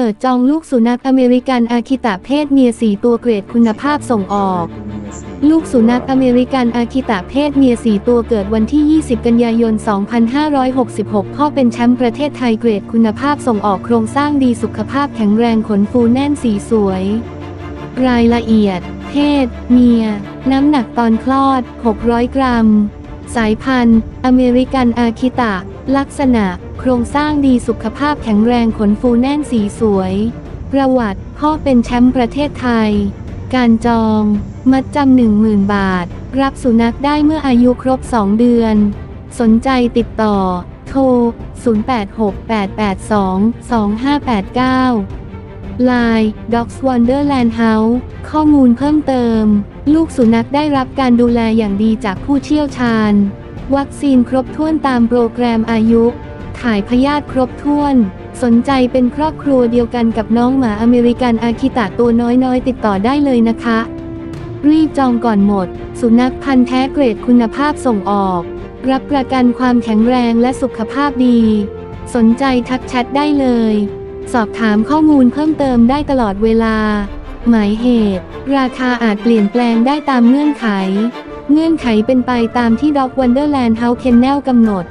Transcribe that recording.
เปิดจองลูกสุนัขอเมริกันอาคิตะเพศเมียสีตัวเกรดคุณภาพส่งออก ลูกสุนัขอเมริกันอาคิตะเพศเมียสีตัวเกิดวันที่ 20 กันยายน 2566 พ่อเป็นแชมป์ประเทศไทยเกรดคุณภาพส่งออกโครงสร้างดีสุขภาพแข็งแรงขนฟูแน่นสีสวย รายละเอียด เพศ เมีย น้ำหนักตอนคลอด 600 กรัม สายพันธุ์ อเมริกันอาคิตะ ลักษณะ โครงสร้างดีสุขภาพแข็งแรงขนฟูแน่นสีสวย ประวัติพ่อเป็นแชมป์ประเทศไทย การจอง มัดจำหนึ่งหมื่นบาท รับสุนัขได้เมื่ออายุครบ 2 เดือน สนใจติดต่อ โทร 0868822589 Line Dogs Wonderland House ข้อมูลเพิ่มเติม ลูกสุนัขได้รับการดูแลอย่างดีจากผู้เชี่ยวชาญ วัคซีนครบถ้วนตามโปรแกรมอายุ ถ่ายพยาธิครบถ้วน สนใจเป็นครอบครัวเดียวกันกับน้องหมาอเมริกันอาคิตะตัวน้อยๆ ติดต่อได้เลยนะคะ รีบจองก่อนหมด สุนัขพันธุ์แท้เกรดคุณภาพส่งออก รับประกันความแข็งแรงและสุขภาพดี สนใจทักแชทได้เลย สอบถามข้อมูลเพิ่มเติมได้ตลอดเวลา หมายเหตุ ราคาอาจเปลี่ยนแปลงได้ตามเงื่อนไข เงื่อนไขเป็นไปตามที่ด็อกวันเดอร์แลนด์เฮาเคนแนลกำหนด